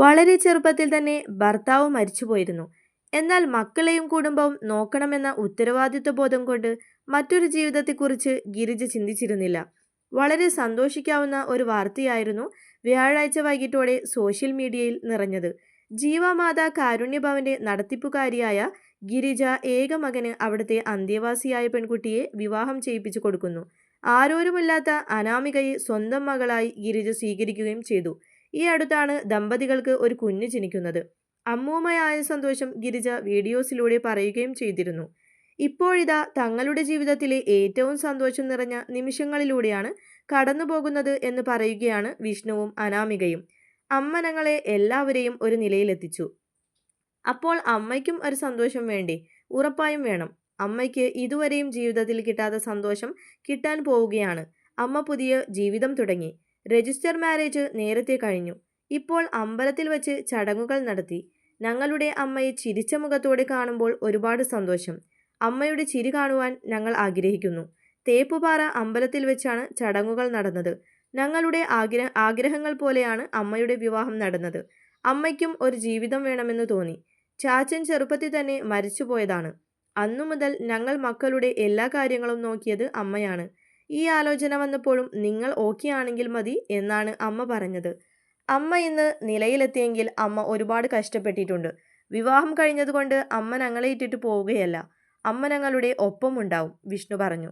വളരെ ചെറുപ്പത്തിൽ തന്നെ ഭർത്താവ് മരിച്ചുപോയിരുന്നു. എന്നാൽ മക്കളെയും കുടുംബവും നോക്കണമെന്ന ഉത്തരവാദിത്വ ബോധം കൊണ്ട് മറ്റൊരു ജീവിതത്തെക്കുറിച്ച് ഗിരിജ ചിന്തിച്ചിരുന്നില്ല. വളരെ സന്തോഷിക്കാവുന്ന ഒരു വാർത്തയായിരുന്നു വ്യാഴാഴ്ച വൈകിട്ടോടെ സോഷ്യൽ മീഡിയയിൽ നിറഞ്ഞത്. ജീവമാതാ കാരുണ്യഭവന്റെ നടത്തിപ്പുകാരിയായ ഗിരിജ ഏക മകന് അവിടുത്തെ അന്തേവാസിയായ പെൺകുട്ടിയെ വിവാഹം ചെയ്യിപ്പിച്ചു കൊടുക്കുന്നു. ആരോരുമില്ലാത്ത അനാമികയെ സ്വന്തം മകളായി ഗിരിജ സ്വീകരിക്കുകയും ചെയ്തു. ഈ അടുത്താണ് ദമ്പതികൾക്ക് ഒരു കുഞ്ഞ് ജനിക്കുന്നത്. അമ്മൂമ്മയായ സന്തോഷം ഗിരിജ വീഡിയോസിലൂടെ പറയുകയും ചെയ്തിരുന്നു. ഇപ്പോഴിതാ തങ്ങളുടെ ജീവിതത്തിലെ ഏറ്റവും സന്തോഷം നിറഞ്ഞ നിമിഷങ്ങളിലൂടെയാണ് കടന്നുപോകുന്നത് എന്ന് പറയുകയാണ് വിഷ്ണുവും അനാമികയും. അമ്മനങ്ങളെ എല്ലാവരെയും ഒരു നിലയിലെത്തിച്ചു. അപ്പോൾ അമ്മയ്ക്കും ഒരു സന്തോഷം വേണ്ടേ? ഉറപ്പായും വേണം. അമ്മയ്ക്ക് ഇതുവരെയും ജീവിതത്തിൽ കിട്ടാത്ത സന്തോഷം കിട്ടാൻ പോവുകയാണ്. അമ്മ പുതിയ ജീവിതം തുടങ്ങി. രജിസ്റ്റർ മാരേജ് നേരത്തെ കഴിഞ്ഞു. ഇപ്പോൾ അമ്പലത്തിൽ വച്ച് ചടങ്ങുകൾ നടത്തി. ഞങ്ങളുടെ അമ്മയെ ചിരിച്ച മുഖത്തോടെ കാണുമ്പോൾ ഒരുപാട് സന്തോഷം. അമ്മയുടെ ചിരി കാണുവാൻ ഞങ്ങൾ ആഗ്രഹിക്കുന്നു. തേപ്പുപാറ അമ്പലത്തിൽ വെച്ചാണ് ചടങ്ങുകൾ നടന്നത്. ഞങ്ങളുടെ ആഗ്രഹ ആഗ്രഹങ്ങൾ പോലെയാണ് അമ്മയുടെ വിവാഹം നടന്നത്. അമ്മയ്ക്കും ഒരു ജീവിതം വേണമെന്ന് തോന്നി. ചാച്ചൻ ചെറുപ്പത്തിൽ തന്നെ മരിച്ചുപോയതാണ്. അന്നു മുതൽ ഞങ്ങൾ മക്കളുടെ എല്ലാ കാര്യങ്ങളും നോക്കിയത് അമ്മയാണ്. ഈ ആലോചന വന്നപ്പോഴും നിങ്ങൾ ഓക്കെ ആണെങ്കിൽ മതി എന്നാണ് അമ്മ പറഞ്ഞത്. അമ്മ ഇന്ന് നിലയിലെത്തിയെങ്കിൽ അമ്മ ഒരുപാട് കഷ്ടപ്പെട്ടിട്ടുണ്ട്. വിവാഹം കഴിഞ്ഞതുകൊണ്ട് അമ്മ ഞങ്ങളെ ഇട്ടിട്ട് പോവുകയല്ല. അമ്മ ഞങ്ങളുടെ ഒപ്പമുണ്ടാവും വിഷ്ണു പറഞ്ഞു.